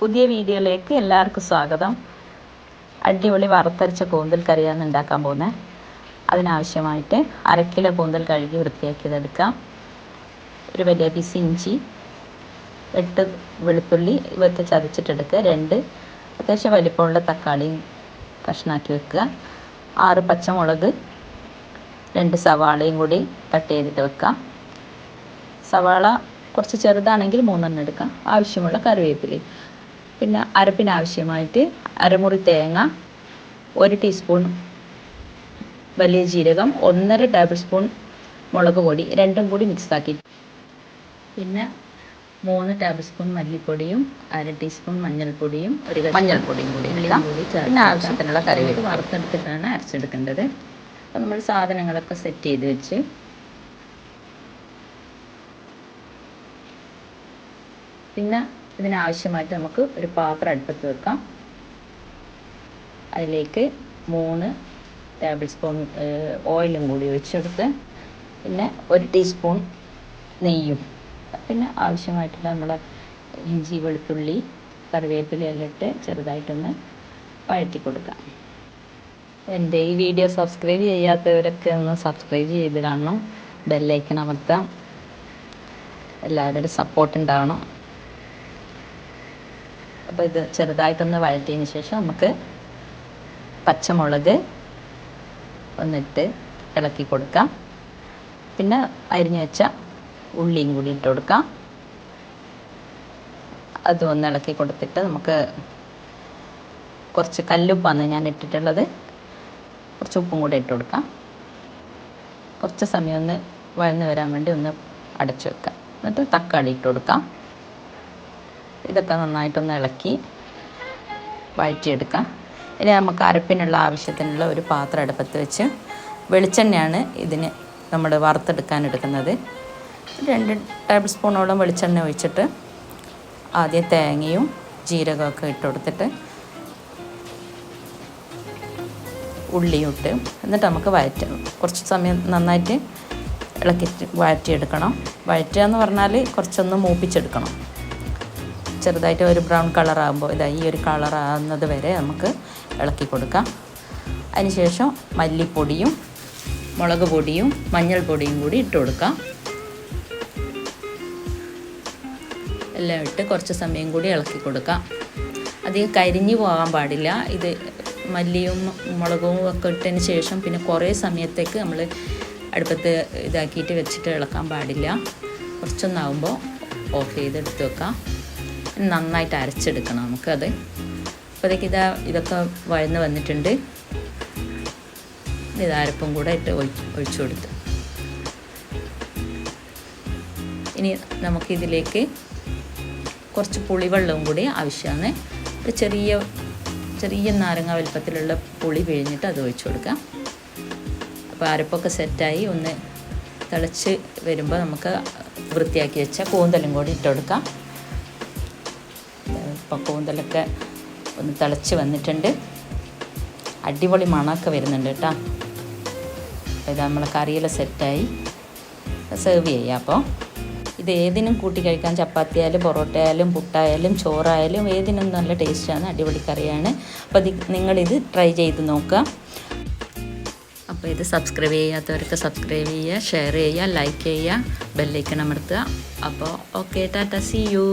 പുതിയ വീഡിയോയിലേക്ക് എല്ലാവർക്കും സ്വാഗതം. അടിപൊളി വറുത്തരച്ച കൂന്തൽ കറിയാണ് ഉണ്ടാക്കാൻ പോകുന്നത്. അതിനാവശ്യമായിട്ട് അര കിലോ കൂന്തൽ കഴുകി വൃത്തിയാക്കിയതെടുക്കാം. ഒരു വലിയ പീസ് ഇഞ്ചി എട്ട് വെളുത്തുള്ളി ഇവയൊക്കെ ചതച്ചിട്ടെടുക്കുക. രണ്ട് അത്യാവശ്യം വലിപ്പമുള്ള തക്കാളി കഷ്ണാക്കി വെക്കുക. ആറ് പച്ചമുളക് രണ്ട് സവാളയും കൂടി കട്ട് ചെയ്തിട്ട് വെക്കാം. സവാള കുറച്ച് ചെറുതാണെങ്കിൽ മൂന്നെണ്ണം എടുക്കാം. ആവശ്യമുള്ള കറിവേപ്പില പിന്നെ അരപ്പിനാവശ്യമായിട്ട് അരമുറി തേങ്ങ ഒരു ടീസ്പൂൺ വലിയ ജീരകം ഒന്നര ടേബിൾ സ്പൂൺ മുളക് പൊടി രണ്ടും കൂടി മിക്സ് ആക്കി. പിന്നെ മൂന്ന് ടേബിൾ സ്പൂൺ മല്ലിപ്പൊടിയും അര ടീസ്പൂൺ മഞ്ഞൾപ്പൊടിയും ഒരു മഞ്ഞൾപ്പൊടിയും കൂടി കൂടി പിന്നെ ആവശ്യത്തിനുള്ള കറിവേപ്പില. ഇത് വറുത്തെടുത്തിട്ടാണ് അരച്ചെടുക്കേണ്ടത്. അപ്പം നമ്മൾ സാധനങ്ങളൊക്കെ സെറ്റ് ചെയ്ത് വെച്ച് പിന്നെ ഇതിനാവശ്യമായിട്ട് നമുക്ക് ഒരു പാത്രം അടുപ്പത്ത് വെക്കാം. അതിലേക്ക് മൂന്ന് ടേബിൾ സ്പൂൺ ഓയിലും കൂടി ഒഴിച്ചെടുത്ത് പിന്നെ ഒരു ടീസ്പൂൺ നെയ്യും. പിന്നെ ആവശ്യമായിട്ടുള്ള നമ്മളെ ഇഞ്ചി വെളുത്തുള്ളി കറിവേപ്പില എല്ലാം ഇട്ട് ചെറുതായിട്ടൊന്ന് വഴറ്റി കൊടുക്കാം. എന്റെ ഈ വീഡിയോ സബ്സ്ക്രൈബ് ചെയ്യാത്തവരൊക്കെ ഒന്ന് സബ്സ്ക്രൈബ് ചെയ്ത് കാണണം. ബെല്ലൈക്കൺ അമർത്താം. എല്ലാവരുടെ സപ്പോർട്ട് ഉണ്ടാവണം. അപ്പോൾ ഇത് ചെറുതായിട്ടൊന്ന് വഴറ്റിയതിന് ശേഷം നമുക്ക് പച്ചമുളക് ഒന്നിട്ട് ഇളക്കി കൊടുക്കാം. പിന്നെ അരിഞ്ഞു വെച്ച ഉള്ളിയും കൂടി ഇട്ട് കൊടുക്കാം. അതും ഒന്ന് ഇളക്കി കൊടുത്തിട്ട് നമുക്ക് കുറച്ച് കല്ലുപ്പാണ് ഞാൻ ഇട്ടിട്ടുള്ളത്. കുറച്ച് ഉപ്പും കൂടി ഇട്ട് കൊടുക്കാം. കുറച്ച് സമയം ഒന്ന് വഴന്ന് വരാൻ വേണ്ടി ഒന്ന് അടച്ചു വെക്കാം. എന്നിട്ട് തക്കാളി ഇട്ട് കൊടുക്കാം. ഇതൊക്കെ നന്നായിട്ടൊന്ന് ഇളക്കി വഴറ്റിയെടുക്കാം. ഇനി നമുക്ക് അരപ്പിനുള്ള ആവശ്യത്തിനുള്ള ഒരു പാത്രം അടുപ്പത്ത് വെച്ച് വെളിച്ചെണ്ണയാണ് ഇതിന് നമ്മൾ വറുത്തെടുക്കാൻ എടുക്കുന്നത്. രണ്ട് ടേബിൾ സ്പൂണോളം വെളിച്ചെണ്ണ ഒഴിച്ചിട്ട് ആദ്യം തേങ്ങയും ജീരകമൊക്കെ ഇട്ട് കൊടുത്തിട്ട് ഉള്ളിയും ഇട്ട് എന്നിട്ട് നമുക്ക് വഴറ്റണം കുറച്ച് സമയം നന്നായിട്ട് ഇളക്കി വഴറ്റിയെടുക്കണം. വഴറ്റുക എന്ന് പറഞ്ഞാൽ കുറച്ചൊന്ന് മൂപ്പിച്ചെടുക്കണം. ചെറുതായിട്ട് ഒരു ബ്രൗൺ കളറാകുമ്പോൾ ഇതാ ഈ ഒരു കളറാകുന്നത് വരെ നമുക്ക് ഇളക്കി കൊടുക്കാം. അതിനുശേഷം മല്ലിപ്പൊടിയും മുളക് പൊടിയും മഞ്ഞൾപ്പൊടിയും കൂടി ഇട്ട് കൊടുക്കാം. എല്ലാം ഇട്ട് കുറച്ച് സമയം കൂടി ഇളക്കി കൊടുക്കാം. അധികം കരിഞ്ഞു പോകാൻ പാടില്ല. ഇത് മല്ലിയും മുളകും ഒക്കെ ഇട്ടതിന് ശേഷം പിന്നെ കുറേ സമയത്തേക്ക് നമ്മൾ അടുപ്പത്ത് ഇതാക്കിയിട്ട് വെച്ചിട്ട് ഇളക്കാൻ പാടില്ല. കുറച്ചൊന്നാകുമ്പോൾ ഓഫ് ചെയ്തെടുത്ത് വെക്കാം. നന്നായിട്ട് അരച്ചെടുക്കണം നമുക്കത്. അപ്പോഴത്തേക്ക് ഇതാ ഇതൊക്കെ വഴന്ന് വന്നിട്ടുണ്ട്. ഇത് അരപ്പും കൂടെ ഇട്ട് ഒഴിച്ച് കൊടുത്ത്. ഇനി നമുക്കിതിലേക്ക് കുറച്ച് പുളിവെള്ളവും കൂടി ആവശ്യമാണ്. ഒരു ചെറിയ ചെറിയ നാരങ്ങ വലുപ്പത്തിലുള്ള പുളി പിഴിഞ്ഞിട്ട് അത് ഒഴിച്ചു കൊടുക്കാം. അപ്പോൾ അരപ്പൊക്കെ സെറ്റായി ഒന്ന് തിളച്ച് വരുമ്പോൾ നമുക്ക് വൃത്തിയാക്കി വെച്ച കൂന്തലും കൂടി ഇട്ട് കൊടുക്കാം. ഇപ്പോൾ കൂന്തലൊക്കെ ഒന്ന് തിളച്ച് വന്നിട്ടുണ്ട്. അടിപൊളി മണമൊക്കെ വരുന്നുണ്ട് കേട്ടോ. അപ്പോൾ ഇത് നമ്മളെ കറിയെല്ലാം സെറ്റായി. സെർവ് ചെയ്യാം അപ്പോൾ. ഇത് ഏതിനും കൂട്ടി കഴിക്കാൻ ചപ്പാത്തി ആയാലും പൊറോട്ട ആയാലും പുട്ടായാലും ചോറായാലും ഏതിനും നല്ല ടേസ്റ്റാണ് അടിപൊളി കറിയാണ്. അപ്പോൾ ഇത് നിങ്ങളിത് ട്രൈ ചെയ്ത് നോക്കുക. അപ്പോൾ ഇത് സബ്സ്ക്രൈബ് ചെയ്യാത്തവർക്ക് സബ്സ്ക്രൈബ് ചെയ്യുക ഷെയർ ചെയ്യുക ലൈക്ക് ചെയ്യുക ബെല്ലൈക്കൺ അമർത്തുക. അപ്പോൾ ഓക്കെ ടാറ്റ സി യു